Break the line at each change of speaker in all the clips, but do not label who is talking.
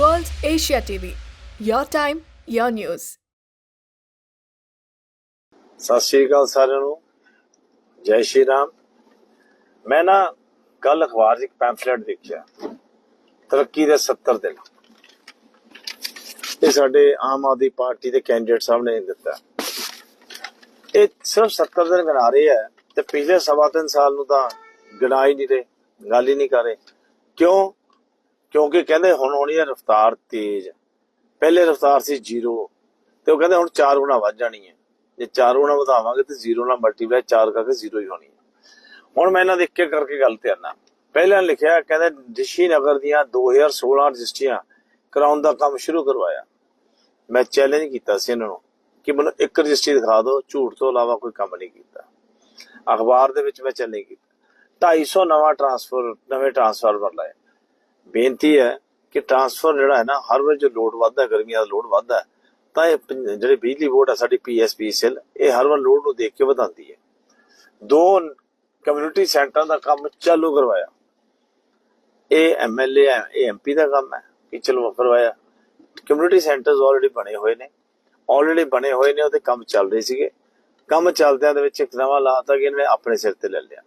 World Asia TV. Your time, your news.
ਸਤਿ ਸ਼੍ਰੀ ਅਕਾਲ ਸਾਰਿਆਂ ਨੂੰ। ਜੈ ਸ਼੍ਰੀ ਰਾਮ। ਮੈਂ ਨਾ ਕੱਲ ਅਖਬਾਰ 'ਚ ਇੱਕ ਪੈਂਫਲੇਟ ਦੇਖਿਆ। ਤਰੱਕੀ ਦੇ 70 ਦਿਨ। ਇਹ ਸਾਡੇ ਆਮ ਆਦਮੀ ਪਾਰਟੀ ਦੇ ਕੈਂਡੀਡੇਟ ਸਾਹਿਬ ਨੇ ਦਿੱਤਾ। ਇਹ ਸਿਰਫ 70 ਦਿਨ ਗਣਾ ਰਹੇ ਹੈ ਤੇ ਪਿਛਲੇ ਸਵਾ ਤਿੰਨ ਸਾਲ ਨੂੰ ਤਾਂ ਗਿਣਾ ਹੀ ਨਹੀਂ ਰਹੇ ਗੱਲ ਹੀ ਨਹੀਂ ਕਰ ਰਹੇ। ਕਿਉਂ? ਕਿਉਂਕਿ ਕਹਿੰਦੇ ਹੁਣ ਹੋਣੀ ਹੈ ਰਫਤਾਰ ਤੇਜ਼। ਪਹਿਲੇ ਰਫਤਾਰ ਸੀ 0 ਤੇ ਉਹ ਕਹਿੰਦੇ ਹੁਣ 4 ਗੁਣਾ ਵੱਧ ਜਾਣੀ ਹੈ। ਜੇ 4 ਗੁਣਾ ਵਧਾਵਾਂਗੇ ਤੇ 0 ਨਾਲ ਮਲਟੀਪਲਾਈ 4 ਕਰਕੇ 0 ਹੀ ਹੋਣੀ ਹੈ। ਹੁਣ ਮੈਂ ਇਹਨਾਂ ਦੇ ਇੱਕ ਕਰਕੇ ਗੱਲ ਤੇ ਆਣਾ ਪਹਿਲਾਂ ਲਿਖਿਆ, ਕਹਿੰਦੇ ਰਿਸ਼ੀ ਨਗਰ ਦੀਆਂ 2016 ਰਜਿਸਟਰੀਆਂ ਕਰਾਉਣ ਦਾ ਕੰਮ ਸ਼ੁਰੂ ਕਰਵਾਇਆ। ਮੈਂ ਚੈਲੰਜ ਕੀਤਾ ਸੀ ਇਹਨਾਂ ਨੂੰ ਕਿ ਮੈਨੂੰ ਇੱਕ ਰਜਿਸਟਰੀ ਦਿਖਾ ਦਿਓ, ਝੂਠ ਤੋਂ ਇਲਾਵਾ ਕੋਈ ਕੰਮ ਨਹੀਂ ਕੀਤਾ। ਅਖਬਾਰ ਦੇ ਵਿੱਚ ਮੈਂ ਚੈਲੰਜ ਕੀਤਾ। 250 ਨਵਾਂ ਟਰਾਂਸਫਰ ਨਵੇਂ ਟਰਾਂਸਫਾਰਮਰ ਲਾਏ ਬੇਨਤੀ ਹੈ ਕਿ ਟਰਾਂਸਫਰ ਜਿਹੜਾ ਹੈ ਨਾ, ਹਰ ਵਾਰ ਜੋ ਲੋਡ ਵੱਧਦਾ, ਗਰਮੀਆਂ ਦਾ ਲੋਡ ਵੱਧਦਾ ਤਾਂ ਇਹ ਜਿਹੜੇ ਬਿਜਲੀ ਬੋਰਡ ਹੈ ਸਾਡੀ ਪੀਐਸਪੀਸੀਐਲ ਇਹ ਹਰ ਵਾਰ ਲੋਡ ਨੂੰ ਦੇਖ ਕੇ ਵਧਾਉਂਦੀ ਹੈ। ਦੋ ਕਮਿਊਨਿਟੀ ਸੈਂਟਰਾਂ ਦਾ ਕੰਮ ਚਾਲੂ ਕਰਵਾਇਆ। ਇਹ ਐਮਐਲਏ ਹੈ, ਇਹ ਐਮਪੀ ਦਾ ਕੰਮ ਹੈ, ਕਿ ਚਲੋ ਕਰਵਾਇਆ। ਕਮਿਊਨਿਟੀ ਸੈਂਟਰਸ ਆਲਰੇਡੀ ਬਣੇ ਹੋਏ ਨੇ। ਆਲਰੇਡੀ ਬਣੇ ਹੋਏ ਨੇ, ਉਹਦੇ ਕੰਮ ਚੱਲ ਰਹੇ ਸੀਗੇ। ਕੰਮ ਚੱਲਦਿਆਂ ਦੇ ਵਿੱਚ ਇੱਕ ਨਵਾਂ ਲਾਤਾ ਕਿ ਇਹਨੇ ਆਪਣੇ ਸਿਰ ਤੇ ਲੈ ਲਿਆ।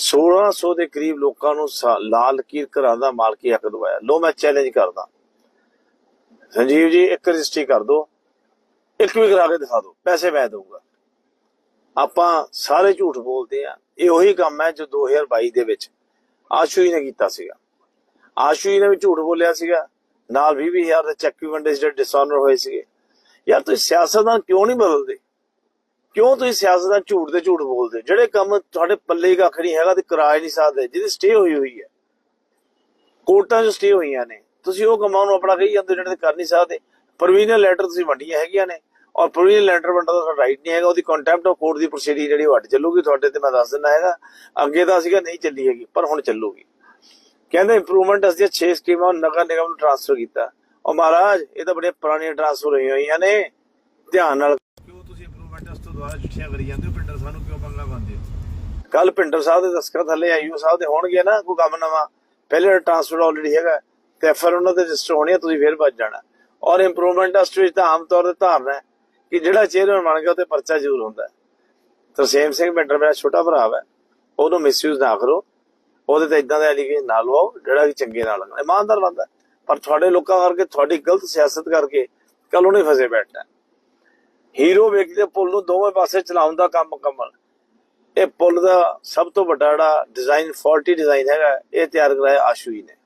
1600 ਦੇ ਕਰੀਬ ਲੋਕਾਂ ਨੂੰ ਸਾ- ਲਾਲ ਲਕੀਰ ਘਰਾਂ ਦਾ ਮਾਲਕੀ ਹੱਕ ਦਵਾਇਆ। ਲੋ ਮੈਂ ਚੈਲੰਜ ਕਰਦਾ। ਸੰਜੀਵ ਜੀ, ਇੱਕ ਰਜਿਸਟਰੀ ਕਰ ਦਿਓ। ਇੱਕ ਵੀ ਕਰਾ ਕੇ ਦਿਖਾ ਦਿਓ। ਪੈਸੇ ਮੈਂ ਦਊਂਗਾ। ਆਪਾਂ ਸਾਰੇ ਝੂਠ ਬੋਲਦੇ ਆ ਇਹ ਉਹੀ ਕੰਮ ਹੈ ਜੋ 2022 ਦੇ ਵਿੱਚ ਆਸ਼ੂ ਜੀ ਨੇ ਕੀਤਾ ਸੀਗਾ। ਆਸ਼ੂ ਜੀ ਨੇ ਵੀ ਝੂਠ ਬੋਲਿਆ ਸੀਗਾ। ਨਾਲ 20000 ਦੇ ਚੈੱਕ ਵੀ ਵੰਡੇ ਸੀ ਜਿਹੜੇ ਡਿਸਆਨਰ ਹੋਏ ਸੀਗੇ। ਯਾਰ ਤੁਸੀਂ ਸਿਆਸਤਦਾਨ ਕਿਉਂ ਨਹੀਂ ਬਦਲਦੇ? ਕਿਉਂ ਤੁਸੀਂ ਸਿਆਸਤ ਦਾ ਝੂਠ ਤੇ ਝੂਠ ਬੋਲਦੇ ਜਿਹੜੇ ਕੰਮ ਤੁਹਾਡੇ ਪੱਲੇ ਕੱਖ ਨਹੀਂ ਹੈਗਾ ਤੇ ਕਿਰਾਏ ਨਹੀਂ ਸਕਦੇ, ਜਿਹਦੀ ਸਟੇ ਹੋਈ ਹੋਈ ਹੈ। ਕੋਰਟਾਂ 'ਚ ਸਟੇ ਹੋਈਆਂ ਨੇ। ਤੁਸੀਂ ਉਹ ਕੰਮਾਂ ਨੂੰ ਆਪਣਾ ਕਹੀ ਜਾਂਦੇ ਜਿਹੜੇ ਤੇ ਕਰ ਨਹੀਂ ਸਕਦੇ। ਪ੍ਰੋਵੀਜ਼ਨਲ ਲੈਟਰ ਤੁਸੀਂ ਵੰਡੀਆਂ ਹੈਗੀਆਂ ਨੇ। ਔਰ ਪ੍ਰੋਵੀਜ਼ਨਲ ਲੈਟਰ ਵੰਡਣ ਦਾ ਤੁਹਾਡਾ ਰਾਈਟ ਨਹੀਂ ਹੈਗਾ। ਉਹਦੀ ਕੰਟੈਂਪਟ ਆਫ ਕੋਰਟ ਦੀ ਪ੍ਰੋਸੀਡਿੰਗ ਜਿਹੜੀ ਵੱਡ ਚੱਲੂਗੀ। ਤੁਹਾਡੇ ਤੇ ਮੈਂ ਦੱਸ ਦਿੰਦਾ ਹੈਗਾ। ਅੱਗੇ ਤਾਂ ਸੀਗਾ, ਨਹੀਂ ਚੱਲੀ ਹੈਗੀ, ਪਰ ਹੁਣ ਚੱਲੂਗੀ। ਕਹਿੰਦੇ ਇੰਪਰੂਵਮੈਂਟ ਅਸੀਂ 6 ਸਕੀਮਾਂ ਨਗਰ ਨਿਗਮ ਨੂੰ ਟ੍ਰਾਂਸਫਰ ਕੀਤਾ। ਉਹ ਮਹਾਰਾਜ, ਇਹ ਤਾਂ ਬੜੇ ਪੁਰਾਣੀਆਂ ਟ੍ਰਾਂਸਫਰ ਹੋਈਆਂ ਹੋਈਆਂ ਨੇ। ਧਿਆਨ ਨਾਲ ਇੰਪਰੂਵਮੈਂਟ ਉਸ ਕਰੀ ਜਾਂਦੇ ਹੋ, ਪਿੰਡਰ ਸਾਨੂੰ ਕਿਉਂ ਪੰਗਾ ਪਾਉਂਦੇ ਕੱਲ ਪਿੰਡਰ ਸਾਹਿਬ ਦੇ ਦਸਖਤ ਥੱਲੇ ਆਈਓ ਸਾਹਿਬ ਦੇ ਹੋਣਗੇ ਨਾ ਕੋਈ ਕੰਮ ਨਵਾਂ। ਪਹਿਲੇ ਟ੍ਰਾਂਸਫਰ ਆਲਰੇਡੀ ਹੈਗਾ ਤੇ ਫਿਰ ਉਹਨਾਂ ਦੇ ਰਜਿਸਟਰ ਹੋਣੀ ਤੁਸੀਂ ਫਿਰ ਬਚ ਜਾਣਾ ਔਰ ਇੰਪਰੂਵਮੈਂਟ ਟੈਸਟ ਵਿੱਚ ਤਾਂ ਆਮ ਤੌਰ ਤੇ ਧਾਰਨਾ ਹੈ ਕਿ ਜਿਹੜਾ ਚੇਅਰਮੈਨ ਬਣ ਗਿਆ ਉਹ ਪਰਚਾ ਜ਼ਰੂਰ ਹੁੰਦਾ ਤਰਸੇਮ ਸਿੰਘ ਪਿੰਡਰ ਮੇਰਾ ਛੋਟਾ ਭਰਾ ਹੈ ਉਹਨੂੰ ਮਿਸਯੂਜ਼ ਨਾ ਕਰੋ। ਉਹਦੇ ਤੇ ਇਦਾਂ ਦਾ ਐਲੀਗੇਸ਼ਨ ਨਾ ਲਵਾਓ, ਜਿਹੜਾ ਕਿ ਚੰਗੇ ਨਾਲ ਇਮਾਨਦਾਰ ਬੰਦਾ ਪਰ ਤੁਹਾਡੇ ਲੋਕਾਂ ਕਰਕੇ ਤੁਹਾਡੀ ਗਲਤ ਸਿਆਸਤ ਕਰਕੇ ਕੱਲ ਉਹਨੇ ਫਸੇ ਬੈਠਣਾ ਹੀਰੋ ਵਿਅਕਤੀ ਦੇ ਪੁੱਲ ਨੂੰ ਦੋਵੇਂ ਪਾਸੇ ਚਲਾਉਣ ਦਾ ਕੰਮ ਮੁਕੰਮਲ। ਇਹ ਪੁੱਲ ਦਾ ਸਭ ਤੋਂ ਵੱਡਾ ਜਿਹੜਾ ਡਿਜ਼ਾਈਨ ਫਾਲਟੀ ਡਿਜ਼ਾਈਨ ਹੈਗਾ, ਇਹ ਤਿਆਰ ਕਰਾਇਆ ਆਸ਼ੂ ਜੀ ਨੇ।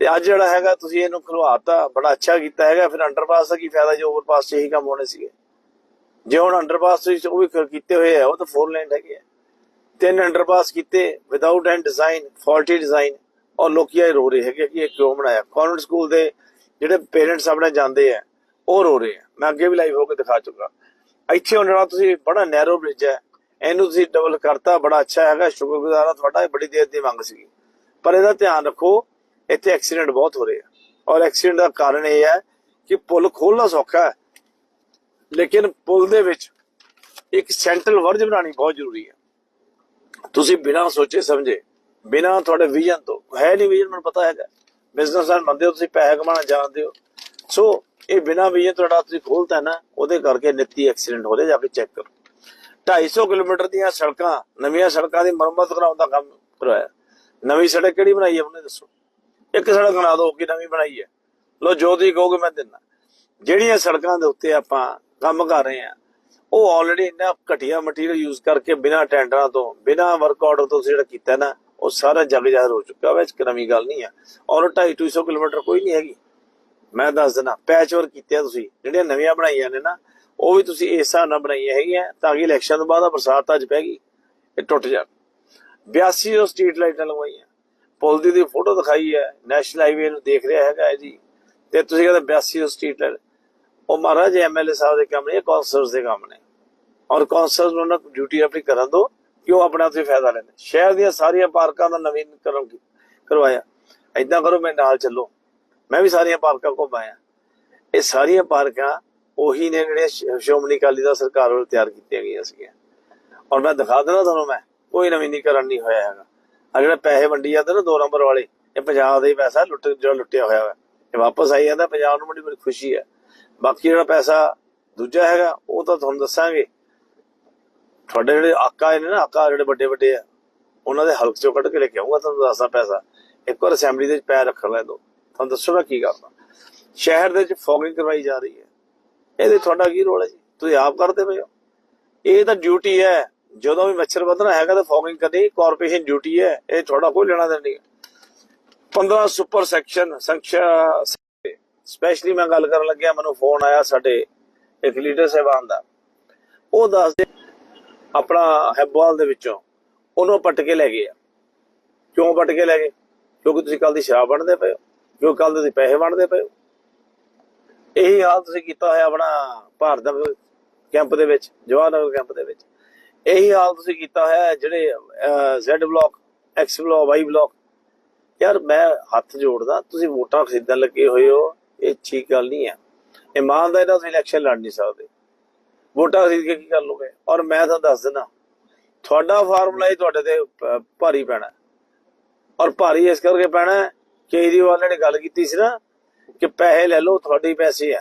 ਤੇ ਅੱਜ ਜਿਹੜਾ ਹੈਗਾ, ਤੁਸੀਂ ਇਹਨੂੰ ਖਲਵਾਤਾ, ਬੜਾ ਅੱਛਾ ਕੀਤਾ ਹੈਗਾ, ਫਿਰ ਅੰਡਰਪਾਸ ਦਾ ਕੀ ਫਾਇਦਾ ਜੇ ਓਵਰਪਾਸ 'ਚ ਇਹੀ ਕੰਮ ਹੋਣੇ ਸੀਗੇ? ਜੇ ਹੁਣ ਅੰਡਰਪਾਸ ਤੁਸੀਂ ਉਹ ਵੀ ਕੀਤੇ ਹੋਏ ਆ, ਉਹ ਤਾਂ ਫੋਰ ਲਾਈਨ ਹੈਗੇ ਆ। ਤਿੰਨ ਅੰਡਰਪਾਸ ਕੀਤੇ without end design faulty design ਔਰ ਲੋਕੀ ਆ ਰੋ ਰਹੇ ਹੈਗੇ ਕਿ ਇਹ ਕਿਉਂ ਬਣਾਇਆ? ਕਨਵੈਂਟ ਸਕੂਲ ਦੇ ਜਿਹੜੇ ਪੇਰੈਂਟਸ ਆਪਣੇ ਜਾਂਦੇ ਆ ਉਹ ਰੋ ਰਹੇ ਆ। ਮੈਂ ਅੱਗੇ ਵੀ ਲਾਈਵ ਹੋ ਕੇ ਦਿਖਾ ਚੁੱਕਾ। ਇੱਥੇ ਹੁਣ ਜਿਹੜਾ ਤੁਸੀਂ ਬੜਾ ਨੈਰੋ ਬ੍ਰਿਜ ਹੈ। ਇਹਨੂੰ ਤੁਸੀਂ ਡਬਲ ਕਰਤਾ, ਬੜਾ ਅੱਛਾ ਹੈਗਾ। ਸ਼ੁਕਰਗੁਜ਼ਾਰ ਹਾਂ ਤੁਹਾਡਾ ਇਹ ਬੜੀ ਦੇਰ ਦੀ ਮੰਗ ਸੀਗੀ। ਪਰ ਇਹਦਾ ਧਿਆਨ ਰੱਖੋ, ਇੱਥੇ ਐਕਸੀਡੈਂਟ ਬਹੁਤ ਹੋ ਰਹੇ ਆ। ਔਰ ਐਕਸੀਡੈਂਟ ਦਾ ਕਾਰਨ ਇਹ ਹੈ ਕਿ ਪੁਲ ਖੋਲਣਾ ਸੌਖਾ ਹੈ। ਲੇਕਿਨ ਪੁਲ ਦੇ ਵਿੱਚ ਇੱਕ ਸੈਂਟਰਲ ਵਰਜ ਬਣਾਉਣੀ ਬਹੁਤ ਜ਼ਰੂਰੀ ਹੈ। ਤੁਸੀਂ ਬਿਨਾਂ ਸੋਚੇ ਸਮਝੇ, ਬਿਨਾਂ ਤੁਹਾਡੇ ਵਿਜ਼ਨ ਤੋਂ, ਹੈ ਨਹੀਂ ਵਿਜ਼ਨ ਮੈਨੂੰ ਪਤਾ ਹੈਗਾ। ਬਿਜ਼ਨਸਮੈਨ ਬੰਦੇ ਹੋ ਤੁਸੀਂ, ਪੈਸੇ ਕਮਾਉਣਾ ਜਾਣਦੇ ਹੋ। ਸੋ ਇਹ ਬਿਨਾ ਵਿਜ਼ਨ ਤੁਹਾਡਾ ਤੁਸੀਂ ਖੋਲਤਾ ਨਾ, ਉਹਦੇ ਕਰਕੇ ਨਿੱਤੀ ਐਕਸੀਡੈਂਟ ਹੋ ਰਹੇ ਜਾ ਕੇ ਚੈੱਕ ਕਰੋ। 250 ਕਿਲੋਮੀਟਰ ਦੀਆਂ ਸੜਕਾਂ, ਨਵੀਆਂ ਸੜਕਾਂ ਦੀ ਮਰਮਤ ਕਰਾਉਣ ਦਾ ਕੰਮ ਕਰਵਾਇਆ। ਨਵੀਂ ਸੜਕ ਕਿਹੜੀ ਬਣਾਈ ਹੈ ਉਹਨੇ ਦੱਸੋ। ਇੱਕ ਸੜਕ ਬਣਾ ਦਿਓ ਕਿ ਨਵੀਂ ਬਣਾਈ ਹੈ? ਲੋ ਜੋ ਤੁਸੀਂ ਕਹੋਗੇ, ਮੈਂ ਦਿੰਦਾ। ਜਿਹੜੀਆਂ ਸੜਕਾਂ ਦੇ ਉੱਤੇ ਆਪਾਂ ਕੰਮ ਕਰ ਰਹੇ ਆ ਉਹ ਆਲਰੇਡੀ ਇੰਨਾ ਘਟੀਆ ਮਟੀਰੀਅਲ ਯੂਜ਼ ਕਰਕੇ ਬਿਨਾਂ ਟੈਂਡਰਾਂ ਤੋਂ, ਬਿਨਾ ਵਰਕ ਆਰਡਰ ਤੋਂ ਜਿਹੜਾ ਕੀਤਾ ਨਾ, ਉਹ ਸਾਰਾ ਜਗ ਜਾਹਿਰ ਹੋ ਚੁੱਕਾ ਵਾ ਇਸ ਨਵੀਂ ਗੱਲ ਨਹੀਂ ਆ ਔਰ 250 ਕਿਲੋਮੀਟਰ ਕੋਈ ਨਹੀਂ ਹੈਗੀ। ਮੈਂ ਦੱਸ ਦਿੰਦਾ ਪੈਚ ਵਰਕ ਕੀਤੇ ਤੁਸੀਂ, ਜਿਹੜੀਆਂ ਨਵੀਆਂ ਬਣਾਈਆਂ ਨੇ ਨਾ, ਉਹ ਵੀ ਤੁਸੀਂ ਇਸ ਹਿਸਾਬ ਨਾਲ ਬਣਾਈਆਂ ਹੈਗੀਆਂ, ਤਾਂ ਕਿ ਇਲੈਕਸ਼ਨ ਤੋਂ ਬਾਅਦ ਆ ਬਰਸਾਤ ਅੱਜ ਪੈ ਗਈ, ਇਹ ਟੁੱਟ ਜਾਣ। 82 ਜੋ ਸਟਰੀਟ ਲਾਈਟਾਂ ਲਗਵਾਈਆਂ ਪੁਲ ਦੀ ਦੀ ਫੋਟੋ ਦਿਖਾਈ ਹੈ ਨੈਸ਼ਨਲ ਹਾਈਵੇ ਨੂੰ ਦੇਖ ਰਿਹਾ ਹੈਗਾ ਜੀ, ਤੇ ਤੁਸੀਂ ਕਹਿੰਦੇ 82 ਜੋ ਸਟਰੀਟ ਲਾਈਟ ਉਹ ਮਹਾਰਾਜ ਐਮਐਲਏ ਸਾਹਿਬ ਦੇ ਕੰਮ ਨੇ ਕੌਂਸਲਰਸ ਦੇ ਕੰਮ ਨੇ। ਔਰ ਕੌਂਸਲਰਸ ਨੂੰ ਨਾ ਡਿਊਟੀ ਆਪਣੀ ਕਰਨ ਦੋ ਕਿ ਉਹ ਆਪਣਾ ਤੇ ਫਾਇਦਾ ਲੈਣ। ਸ਼ਹਿਰ ਦੀਆਂ ਸਾਰੀਆਂ ਪਾਰਕਾਂ ਦਾ ਨਵੀਨੀਕਰਨ ਕਰਵਾਇਆ। ਐਦਾਂ ਕਰੋ ਮੈਂ ਨਾਲ ਚੱਲੋ। ਮੈਂ ਵੀ ਸਾਰੀਆਂ ਪਾਰਕਾਂ ਘੁੰਮਾਇਆ ਇਹ ਸਾਰੀਆਂ ਪਾਰਕਾਂ ਉਹੀ ਨੇ ਜਿਹੜੇ ਸ਼੍ਰੋਮਣੀ ਅਕਾਲੀ ਦਲ ਸਰਕਾਰ ਵੱਲੋਂ ਤਿਆਰ ਕੀਤੀਆਂ ਗਈਆਂ ਸੀਗੀਆਂ। ਔਰ ਮੈਂ ਦਿਖਾ ਦੇਣਾ ਤੁਹਾਨੂੰ ਮੈਂ, ਕੋਈ ਨਵੀਨੀਕਰਨ ਨਹੀਂ ਹੋਇਆ ਹੈਗਾ। ਆ ਜਿਹੜੇ ਪੈਸੇ ਵੰਡੀ ਜਾਂਦੇ ਨਾ ਦੋ ਨੰਬਰ ਵਾਲੇ, ਇਹ ਪੰਜਾਬ ਦਾ ਹੀ ਪੈਸਾ ਲੁੱਟ, ਜਿਹੜਾ ਲੁੱਟਿਆ ਹੋਇਆ ਵਾ ਇਹ ਵਾਪਸ ਆਈ ਜਾਂਦਾ, ਪੰਜਾਬ ਨੂੰ ਬੜੀ ਬੜੀ ਖੁਸ਼ੀ ਹੈ। ਬਾਕੀ ਜਿਹੜਾ ਪੈਸਾ ਦੂਜਾ ਹੈਗਾ, ਉਹ ਤਾਂ ਤੁਹਾਨੂੰ ਦੱਸਾਂਗੇ। ਤੁਹਾਡੇ ਜਿਹੜੇ ਆਕਾ ਨੇ ਨਾ, ਆਕਾ ਜਿਹੜੇ ਵੱਡੇ ਵੱਡੇ ਆ, ਉਹਨਾਂ ਦੇ ਹਲਕ ਚੋਂ ਕੱਢ ਕੇ ਲੈ ਕੇ ਆਉਂਗਾ ਤੁਹਾਨੂੰ ਦੱਸਦਾ ਪੈਸਾ। ਇੱਕ ਵਾਰ ਅਸੈਂਬਲੀ ਦੇ ਵਿੱਚ ਪੈਰ ਰੱਖ ਲੈ ਦੋ ਤੁਹਾਨੂੰ ਦੱਸੋ ਮੈਂ ਕੀ ਕਰਦਾ ਸ਼ਹਿਰ ਦੇ ਵਿੱਚ ਫੋਗਿੰਗ ਕਰਵਾਈ ਜਾ ਰਹੀ ਹੈ। ਇਹਦੇ ਤੁਹਾਡਾ ਕੀ ਰੋਲ ਹੈ ਜੀ? ਤੁਸੀਂ ਆਪ ਕਰਦੇ ਪਏ ਹੋ। ਇਹ ਤਾਂ ਡਿਊਟੀ ਹੈ। ਜਦੋਂ ਵੀ ਮੱਛਰ ਵਧਣਾ ਹੈਗਾ ਤਾਂ ਫੋਗਿੰਗ ਕਰਨੀ ਕਾਰਪੋਰੇਸ਼ਨ ਡਿਊਟੀ ਹੈ। ਇਹ ਤੁਹਾਡਾ ਕੋਈ ਲੈਣਾ ਦੇਣਾ ਨਹੀਂ 15 ਸੁਪਰ ਸੈਕਸ਼ਨ ਸੰਖਿਆ ਸਪੈਸ਼ਲੀ ਮੈਂ ਗੱਲ ਕਰਨ ਲੱਗਿਆ, ਮੈਨੂੰ ਫੋਨ ਆਇਆ ਸਾਡੇ ਇੱਕ ਲੀਡਰ ਸਾਹਿਬਾਨ ਦਾ। ਉਹ ਦੱਸਦੇ, ਆਪਣਾ ਹੈਬਵਾਲ ਦੇ ਵਿੱਚੋਂ ਉਹਨੂੰ ਪੱਟ ਕੇ ਲੈ ਗਏ ਆ। ਕਿਉਂ ਪੱਟ ਕੇ ਲੈ ਗਏ? ਕਿਉਂਕਿ ਤੁਸੀਂ ਕੱਲ ਦੀ ਸ਼ਰਾਬ ਵੰਡਦੇ ਪਏ ਹੋ। ਕਿਉਂ ਕੱਲ ਤੁਸੀਂ ਪੈਸੇ ਵੰਡਦੇ ਪਏ ਹੋ। ਹਾਲ ਤੁਸੀਂ ਕੀਤਾ ਹੋਇਆ ਆਪਣਾ ਭਾਰਤ ਕੈਂਪ ਦੇ ਵਿੱਚ, ਜਵਾਹਰ ਕੈਂਪ ਦੇ ਵਿੱਚ। ਇਹੀ ਹਾਲ ਤੁਸੀਂ ਕੀਤਾ ਹੋਇਆ ਜਿਹੜੇ Z block X block Y block ਯਾਰ ਮੈਂ ਹੱਥ ਜੋੜਦਾ, ਤੁਸੀਂ ਵੋਟਾਂ ਖਰੀਦਣ ਲੱਗੇ ਹੋਏ ਹੋ, ਇਹ ਠੀਕ ਗੱਲ ਨਹੀਂ ਹੈ। ਇਮਾਨਦਾਰੀ ਨਾਲ ਤੁਸੀਂ ਇਲੈਕਸ਼ਨ ਲੜ ਨਹੀਂ ਸਕਦੇ। ਵੋਟਾਂ ਖਰੀਦ ਕੇ ਕੀ ਕਰ ਲੋਗੇ ਔਰ ਮੈਂ ਤੁਹਾਨੂੰ ਦੱਸ ਦਿੰਦਾ, ਤੁਹਾਡਾ ਫਾਰਮੂਲਾ ਹੀ ਤੁਹਾਡੇ ਤੇ ਭਾਰੀ ਪੈਣਾ। ਔਰ ਭਾਰੀ ਇਸ ਕਰਕੇ ਪੈਣਾ ਕੇਜਰੀਵਾਲ ਨੇ ਗੱਲ ਕੀਤੀ ਸੀ ਨਾ ਕਿ ਪੈਸੇ ਲੈ ਲਓ, ਤੁਹਾਡੇ ਪੈਸੇ ਆ।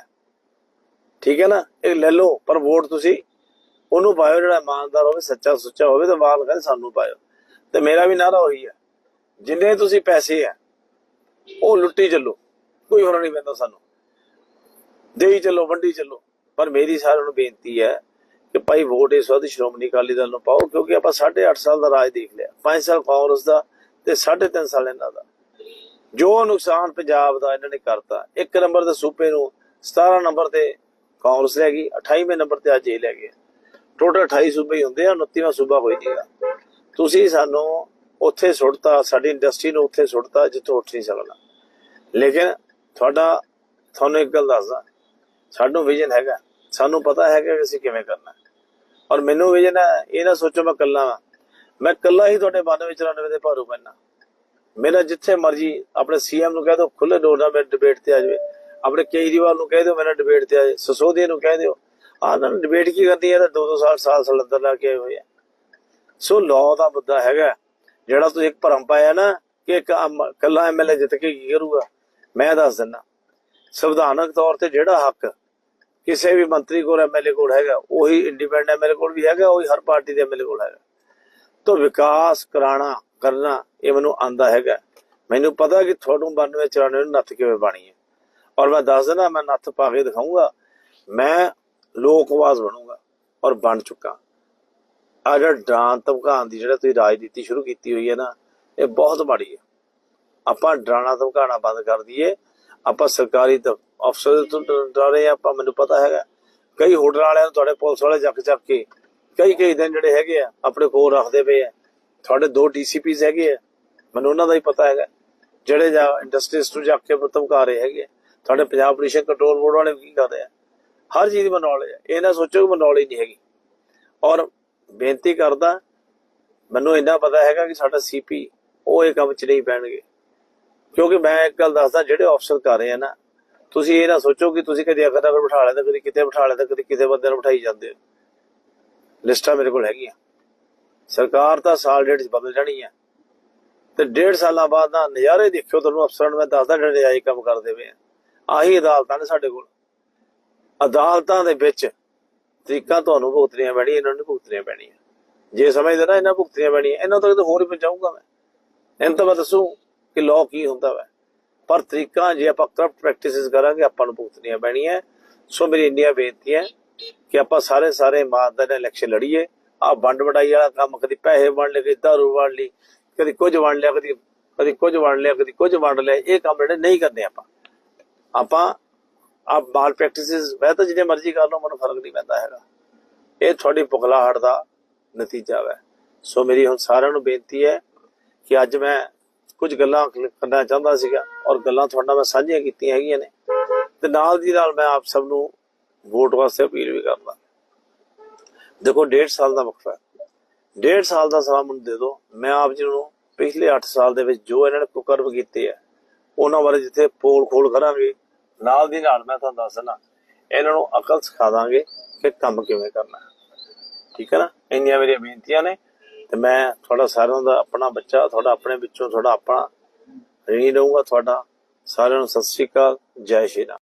ਠੀਕ ਹੈ ਨਾ? ਇਹ ਲੈ ਲਓ, ਪਰ ਵੋਟ ਤੁਸੀਂ ਉਹਨੂੰ ਪਾਇਓ, ਜਿਹੜਾ ਇਮਾਨਦਾਰ ਹੋਵੇ, ਸੱਚਾ ਸੁੱਚਾ ਹੋਵੇ, ਤੇ ਵਾਲ ਕਹਿੰਦੇ ਸਾਨੂੰ ਪਾਇਓ। ਤੇ ਮੇਰਾ ਵੀ ਨਾਰਾ ਉਹੀ ਹੈ ਜਿੰਨੇ ਤੁਸੀਂ ਪੈਸੇ ਆ, ਉਹ ਲੁੱਟੀ ਚੱਲੋ। ਕੋਈ ਹੋਰ ਨਹੀਂ ਪੈਂਦਾ ਸਾਨੂੰ। ਦੇਈ ਚੱਲੋ, ਵੰਡੀ ਚੱਲੋ। ਪਰ ਮੇਰੀ ਸਾਰਿਆਂ ਨੂੰ ਬੇਨਤੀ ਹੈ ਕਿ ਭਾਈ ਵੋਟ ਇਸ ਵਾਰ ਸ਼੍ਰੋਮਣੀ ਅਕਾਲੀ ਦਲ ਨੂੰ ਪਾਓ, ਕਿਉਂਕਿ ਆਪਾਂ 8.5 ਸਾਲ ਦਾ ਰਾਜ ਦੇਖ ਲਿਆ। 5 ਸਾਲ ਕਾਂਗਰਸ ਦਾ ਤੇ 3.5 ਸਾਲ ਇਹਨਾਂ ਦਾ। ਜੋ ਨੁਕਸਾਨ ਪੰਜਾਬ ਦਾ ਇਹਨਾਂ ਨੇ ਕਰਤਾ, ਇੱਕ ਨੰਬਰ ਦੇ ਸੂਬੇ ਨੂੰ 17 ਨੰਬਰ ਤੇ ਕਾਂਗਰਸ ਲੈ ਗਈ 28ਵੇਂ ਨੰਬਰ ਤੇ ਅੱਜ ਇਹ ਲੈ ਗਏ। ਟੋਟਲ 28 ਸੂਬੇ ਹੀ ਹੁੰਦੇ ਆ 29ਵਾਂ ਸੂਬਾ ਹੋਈ ਨਹੀਂਗਾ ਤੁਸੀਂ ਸਾਨੂੰ ਉੱਥੇ ਸੁੱਟਤਾ, ਸਾਡੀ ਇੰਡਸਟਰੀ ਨੂੰ ਉੱਥੇ ਸੁੱਟਤਾ, ਜਿੱਥੋਂ ਉੱਠ ਨਹੀਂ ਸਕਦਾ ਲੇਕਿਨ ਤੁਹਾਡਾ, ਤੁਹਾਨੂੰ ਇੱਕ ਗੱਲ ਦੱਸਦਾ, ਸਾਨੂੰ ਵਿਜ਼ਨ ਹੈਗਾ। ਸਾਨੂੰ ਪਤਾ ਹੈਗਾ ਕਿ ਅਸੀਂ ਕਿਵੇਂ ਕਰਨਾ। ਔਰ ਮੈਨੂੰ ਵਿਜ਼ਨ ਹੈ, ਇਹ ਨਾ ਸੋਚੋ ਮੈਂ ਕੱਲਾ ਵਾਂ। ਮੈਂ ਕੱਲਾ ਹੀ ਤੁਹਾਡੇ 92 94 ਦੇ ਭਾਰੂ ਪੈਣਾ ਮੇਰਾ ਜਿੱਥੇ ਮਰਜ਼ੀ ਆਪਣੇ ਸੀਐਮ ਨੂੰ ਕਹਿ ਦਿਓ ਖੁੱਲੇ ਡੋਰ ਨਾਲ ਮੇਰੇ ਡਿਬੇਟ ਤੇ ਆ ਜਾਵੇ। ਆਪਣੇ ਕੇਜਰੀਵਾਲ ਨੂੰ ਕਹਿ ਦਿਓ, ਮੇਰਾ ਡਿਬੇਟ ਤੇ ਆ ਜਾਵੇ। ਸਸੋਦੀਆ ਨੂੰ ਕਹਿ ਦਿਓ। ਆਹ ਨਾ ਡਿਬੇਟ ਕੀ ਕਰਨੀ ਹੈ? ਤਾਂ 2-2 ਸਾਲ ਸਾਲ ਸਲੰਦਰ ਲਾ ਕੇ ਹੋਏ ਆ। ਸੋ ਲਾਅ ਦਾ ਮੁੱਦਾ ਹੈਗਾ। ਜਿਹੜਾ ਤੁਸੀਂ ਇੱਕ ਭਰਮ ਪਾਇਆ ਨਾ, ਕਿ ਇੱਕ ਕੱਲਾ ਐਮਐਲਏ ਜਿੱਤ ਕੇ ਕੀ ਕਰੂਗਾ? ਮੈਂ ਦੱਸ ਦਿੰਦਾ ਸੰਵਿਧਾਨਕ ਤੌਰ ਤੇ ਜਿਹੜਾ ਹੱਕ ਕਿਸੇ ਵੀ ਮੰਤਰੀ ਕੋਲ ਐਮਐਲਏ ਕੋਲ ਹੈਗਾ, ਉਹੀ ਇੰਡੀਪੈਂਡੈਂਟ ਐਮਐਲਏ ਕੋਲ ਵੀ ਹੈਗਾ, ਉਹੀ ਹਰ ਪਾਰਟੀ ਦੇ ਐਮਐਲਏ ਕੋਲ ਹੈਗਾ। ਤੋਂ ਵਿਕਾਸ ਕਰਾਣਾ, ਕਰਨਾ, ਇਹ ਮੈਨੂੰ ਆਂਦਾ ਹੈਗਾ। ਮੈਨੂੰ ਪਤਾ ਕਿ ਤੁਹਾਨੂੰ 92 94 ਨੂੰ ਨੱਥ ਕਿਵੇਂ ਬਾਣੀ ਹੈ। ਔਰ ਮੈਂ ਦੱਸ ਦਿੰਦਾ, ਮੈਂ ਨੱਥ ਪਾ ਕੇ ਦਿਖਾਊਂਗਾ। ਮੈਂ ਲੋਕ ਆਵਾਜ਼ ਬਣੂੰਗਾ ਔਰ ਬਣ ਚੁੱਕਾ। ਆ ਜਿਹੜਾ ਡਰਾਂ ਧਮਕਾਉਣ ਦੀ ਜਿਹੜਾ ਤੁਸੀਂ ਰਾਜਨੀਤੀ ਸ਼ੁਰੂ ਕੀਤੀ ਹੋਈ ਹੈ ਨਾ, ਇਹ ਬਹੁਤ ਮਾੜੀ ਹੈ। ਆਪਾਂ ਡਰਾਣਾ, ਧਮਕਾਉਣਾ ਬੰਦ ਕਰ ਦਈਏ। ਆਪਾਂ ਸਰਕਾਰੀ ਅਫਸਰ ਤੋਂ ਡਰ ਰਹੇ ਆਪਾਂ, ਮੈਨੂੰ ਪਤਾ ਹੈਗਾ। ਕਈ ਹੋਟਲ ਵਾਲਿਆਂ ਨੂੰ ਤੁਹਾਡੇ ਪੁਲਿਸ ਵਾਲੇ ਚੱਕ ਚੱਕ ਕੇ ਕਈ ਕਈ ਦਿਨ ਜਿਹੜੇ ਹੈਗੇ ਆ, ਆਪਣੇ ਕੋਲ ਰੱਖਦੇ ਪਏ ਆ। ਤੁਹਾਡੇ ਦੋ ਡੀਸੀਪੀਸ ਹੈਗੇ ਆ। ਮੈਨੂੰ ਉਹਨਾਂ ਦਾ ਹੀ ਪਤਾ ਹੈਗਾ। ਜਿਹੜੇ ਜਾ ਇੰਡਸਟਰੀਜ਼ ਨੂੰ ਜਾ ਕੇ ਧਮਕਾ ਰਹੇ ਹੈਗੇ ਤੁਹਾਡੇ ਪੰਜਾਬ ਪੋਲਿਊਸ਼ਨ ਕੰਟਰੋਲ ਬੋਰਡ ਵਾਲੇ ਕੀ ਕਰਦੇ ਆ। ਹਰ ਚੀਜ਼ ਦੀ ਨੌਲੇਜ ਹੈ ਇਹ ਨਾ ਸੋਚੋ ਕਿ ਨੌਲੇਜ ਨਹੀਂ ਹੈਗੀ। ਔਰ ਬੇਨਤੀ ਕਰਦਾ, ਮੈਨੂੰ ਇੰਨਾ ਪਤਾ ਹੈਗਾ ਕਿ ਸਾਡਾ ਸੀਪੀ ਉਹ ਇਹ ਕੰਮ 'ਚ ਨਹੀਂ ਪੈਣਗੇ। ਕਿਉਂਕਿ ਮੈਂ ਇੱਕ ਗੱਲ ਦੱਸਦਾ, ਜਿਹੜੇ ਅਫਸਰ ਕਰ ਰਹੇ ਆ ਨਾ, ਤੁਸੀਂ ਇਹ ਨਾ ਸੋਚੋ ਕਿ ਤੁਸੀਂ ਕਦੇ ਅਗਰ ਅਗਰ ਬਿਠਾ ਲਿਆ ਤਾਂ ਕਦੇ ਕਿਤੇ ਬਿਠਾ ਲਿਆ ਤਾਂ ਕਦੇ ਕਿਤੇ ਬੰਦੇ ਨੂੰ ਬਿਠਾਈ ਜਾਂਦੇ ਹੋ। ਲਿਸਟਾਂ ਮੇਰੇ ਕੋਲ ਹੈਗੀਆਂ। ਸਰਕਾਰ ਤਾਂ ਸਾਲ ਡੇਢ ਚ ਬਦਲ ਜਾਣੀ ਹੈ ਤੇ ਡੇਢ ਸਾਲਾਂ ਬਾਅਦ ਨਾ ਨਜ਼ਾਰੇ ਦੇਖਿਓ ਤੁਹਾਨੂੰ ਅਫਸਰਾਂ ਨੂੰ, ਮੈਂ ਦੱਸਦਾ ਜਿਹੜੇ ਨਜਾਇਜ਼ ਕੰਮ ਕਰਦੇ ਪਏ ਆ। ਆਹੀ ਅਦਾਲਤਾਂ ਨੇ ਸਾਡੇ ਕੋਲ। ਅਦਾਲਤਾਂ ਦੇ ਵਿੱਚ ਤਰੀਕਾਂ ਤੁਹਾਨੂੰ ਭੁਗਤਣੀਆਂ ਪੈਣੀਆਂ, ਇਹਨਾਂ ਨੂੰ ਭੁਗਤਣੀਆਂ ਪੈਣੀਆਂ। ਜੇ ਸਮਝਦੇ ਨਾ ਇਹਨਾਂ ਭੁਗਤਣੀਆਂ ਪੈਣੀਆਂ, ਇਹਨਾਂ ਤੋਂ ਤਾਂ ਹੋਰ ਹੀ ਪਹੁੰਚਾਊਂਗਾ ਮੈਂ। ਇਹਨਾਂ ਤਾਂ ਮੈਂ ਦੱਸੂ ਕਿ ਲਾਅ ਕੀ ਹੁੰਦਾ ਵਾ। ਪਰ ਤਰੀਕਾ ਜੇ ਆਪਾਂ ਕਰਪਟ ਪ੍ਰੈਕਟਿਸਿਸ ਕਰਾਂਗੇ, ਆਪਾਂ ਨੂੰ ਭੁਗਤਣੀਆਂ ਪੈਣੀਆਂ। ਸੋ ਮੇਰੀ ਇੰਡੀਆ ਬੇਨਤੀ ਹੈ ਕਿ ਆਪਾਂ ਸਾਰੇ ਸਾਰੇ ਇਮਾਨਦਾਰ ਨਾਲ ਇਲੈਕਸ਼ਨ ਲੜੀਏ। ਆ ਵੰਡ ਵਡਾਈ ਵਾਲਾ ਕੰਮ ਕਦੀ ਪੈਸੇ ਵੰਡ ਲਏ, ਕਦੀ ਦਾਰੂ ਵੰਡ ਲਈ, ਕਦੀ ਕੁਝ ਵੰਡ ਲਿਆ, ਕਦੀ ਕਦੀ ਕੁਝ ਵੰਡ ਲਿਆ, ਕਦੀ ਕੁਝ ਵੰਡ ਲਿਆ। ਇਹ ਕੰਮ ਜਿਹੜੇ ਨਹੀਂ ਕਰਨੇ ਆਪਾਂ। ਆਪਾਂ ਆਪ ਮਾਲ ਪ੍ਰੈਕਟਿਸਿਸ ਮੈਂ ਤਾਂ ਜਿੰਨੇ ਮਰਜ਼ੀ ਕਰ ਲਓ, ਮੈਨੂੰ ਫ਼ਰਕ ਨਹੀਂ ਪੈਂਦਾ ਹੈਗਾ। ਇਹ ਤੁਹਾਡੀ ਪੁਗਲਾਹਟ ਦਾ ਨਤੀਜਾ ਹੈ ਸੋ ਮੇਰੀ ਹੁਣ ਸਾਰਿਆਂ ਨੂੰ ਬੇਨਤੀ ਹੈ ਕਿ ਅੱਜ ਮੈਂ ਕੁਝ ਗੱਲਾਂ ਕਰਨਾ ਚਾਹੁੰਦਾ ਸੀਗਾ ਔਰ ਗੱਲਾਂ ਤੁਹਾਡਾ ਮੈਂ ਸਾਂਝੀਆਂ ਕੀਤੀਆਂ ਹੈਗੀਆਂ ਨੇ। ਤੇ ਨਾਲ ਦੀ ਨਾਲ ਮੈਂ ਆਪ ਸਭ ਨੂੰ ਵੋਟ ਵਾਸਤੇ ਅਪੀਲ ਵੀ ਕਰਦਾ। ਦੇਖੋ 1.5 ਸਾਲ ਦਾ ਵਕਫਾ ਹੈ। 1.5 ਸਾਲ ਦਾ ਸਮਾਂ ਮੈਨੂੰ ਦੇ ਦਿਓ ਮੈਂ ਆਪ ਜੀ ਨੂੰ ਪਿਛਲੇ 8 ਸਾਲ ਦੇ ਵਿੱਚ ਜੋ ਇਹਨਾਂ ਨੇ ਕੁਕਰਮ ਕੀਤੇ ਆ, ਉਹਨਾਂ ਬਾਰੇ ਜਿੱਥੇ ਪੋਲ ਖੋਲ ਕਰਾਂਗੇ, ਨਾਲ ਦੀ ਨਾਲ ਮੈਂ ਤੁਹਾਨੂੰ ਦੱਸਣਾ ਇਹਨਾਂ ਨੂੰ ਅਕਲ ਸਿਖਾ ਦਾਂਗੇ ਕਿ ਕੰਮ ਕਿਵੇਂ ਕਰਨਾ ਠੀਕ ਹੈ ਨਾ? ਇੰਨੀਆਂ ਮੇਰੀਆਂ ਬੇਨਤੀਆਂ ਨੇ ਤੇ ਮੈਂ ਤੁਹਾਡਾ ਸਾਰਿਆਂ ਦਾ ਆਪਣਾ ਬੱਚਾ, ਤੁਹਾਡਾ ਆਪਣੇ ਵਿੱਚੋਂ, ਤੁਹਾਡਾ ਆਪਣਾ ਰੀ ਰਹੂੰਗਾ। ਤੁਹਾਡਾ ਸਾਰਿਆਂ ਨੂੰ ਸਤਿ ਸ੍ਰੀ ਅਕਾਲ, ਜੈ ਸ਼੍ਰੀ ਰਾਮ।